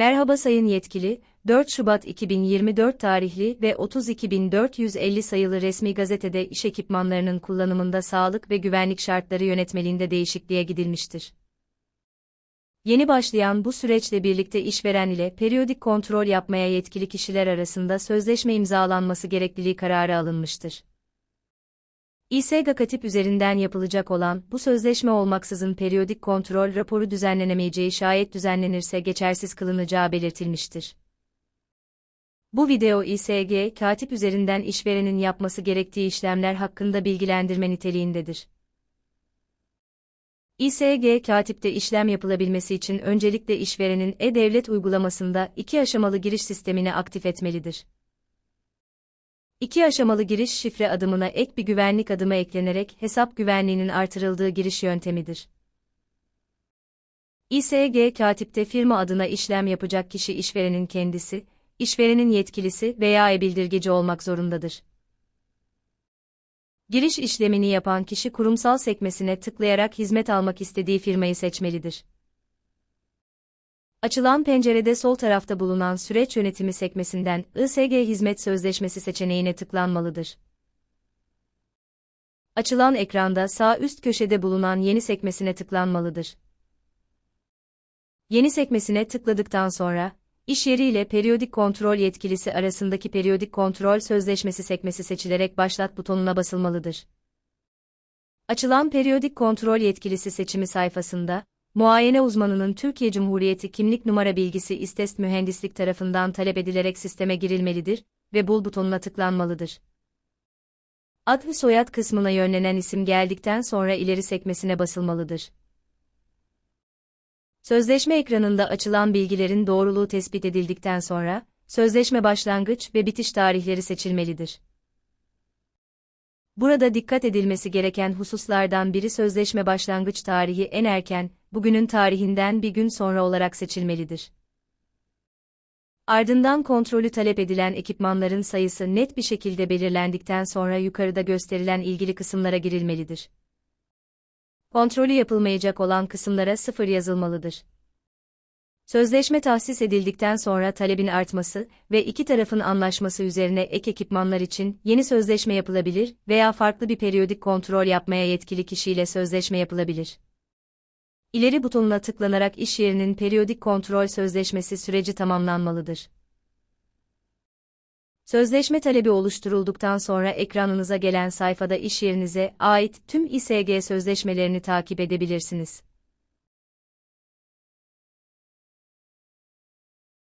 Merhaba sayın yetkili, 4 Şubat 2024 tarihli ve 32.450 sayılı resmi gazetede iş ekipmanlarının kullanımında sağlık ve güvenlik şartları yönetmeliğinde değişikliğe gidilmiştir. Yeni başlayan bu süreçle birlikte işveren ile periyodik kontrol yapmaya yetkili kişiler arasında sözleşme imzalanması gerekliliği kararı alınmıştır. İSG katip üzerinden yapılacak olan bu sözleşme olmaksızın periyodik kontrol raporu düzenlenemeyeceği şayet düzenlenirse geçersiz kılınacağı belirtilmiştir. Bu video İSG katip üzerinden işverenin yapması gerektiği işlemler hakkında bilgilendirme niteliğindedir. İSG katipte işlem yapılabilmesi için öncelikle işverenin e-devlet uygulamasında iki aşamalı giriş sistemini aktif etmelidir. İki aşamalı giriş şifre adımına ek bir güvenlik adımı eklenerek hesap güvenliğinin artırıldığı giriş yöntemidir. İSG katipte firma adına işlem yapacak kişi işverenin kendisi, işverenin yetkilisi veya e-bildirgeci olmak zorundadır. Giriş işlemini yapan kişi kurumsal sekmesine tıklayarak hizmet almak istediği firmayı seçmelidir. Açılan pencerede sol tarafta bulunan süreç yönetimi sekmesinden ISG hizmet sözleşmesi seçeneğine tıklanmalıdır. Açılan ekranda sağ üst köşede bulunan yeni sekmesine tıklanmalıdır. Yeni sekmesine tıkladıktan sonra, iş yeri ile periyodik kontrol yetkilisi arasındaki periyodik kontrol sözleşmesi sekmesi seçilerek başlat butonuna basılmalıdır. Açılan periyodik kontrol yetkilisi seçimi sayfasında, Muayene uzmanının Türkiye Cumhuriyeti kimlik numara bilgisi İSTEST mühendislik tarafından talep edilerek sisteme girilmelidir ve bul butonuna tıklanmalıdır. Ad ve soyad kısmına yönlenen isim geldikten sonra ileri sekmesine basılmalıdır. Sözleşme ekranında açılan bilgilerin doğruluğu tespit edildikten sonra, sözleşme başlangıç ve bitiş tarihleri seçilmelidir. Burada dikkat edilmesi gereken hususlardan biri sözleşme başlangıç tarihi en erken, bugünün tarihinden bir gün sonra olarak seçilmelidir. Ardından kontrolü talep edilen ekipmanların sayısı net bir şekilde belirlendikten sonra yukarıda gösterilen ilgili kısımlara girilmelidir. Kontrolü yapılmayacak olan kısımlara sıfır yazılmalıdır. Sözleşme tahsis edildikten sonra talebin artması ve iki tarafın anlaşması üzerine ek ekipmanlar için yeni sözleşme yapılabilir veya farklı bir periyodik kontrol yapmaya yetkili kişiyle sözleşme yapılabilir. İleri butonuna tıklanarak iş yerinin periyodik kontrol sözleşmesi süreci tamamlanmalıdır. Sözleşme talebi oluşturulduktan sonra ekranınıza gelen sayfada iş yerinize ait tüm İSG sözleşmelerini takip edebilirsiniz.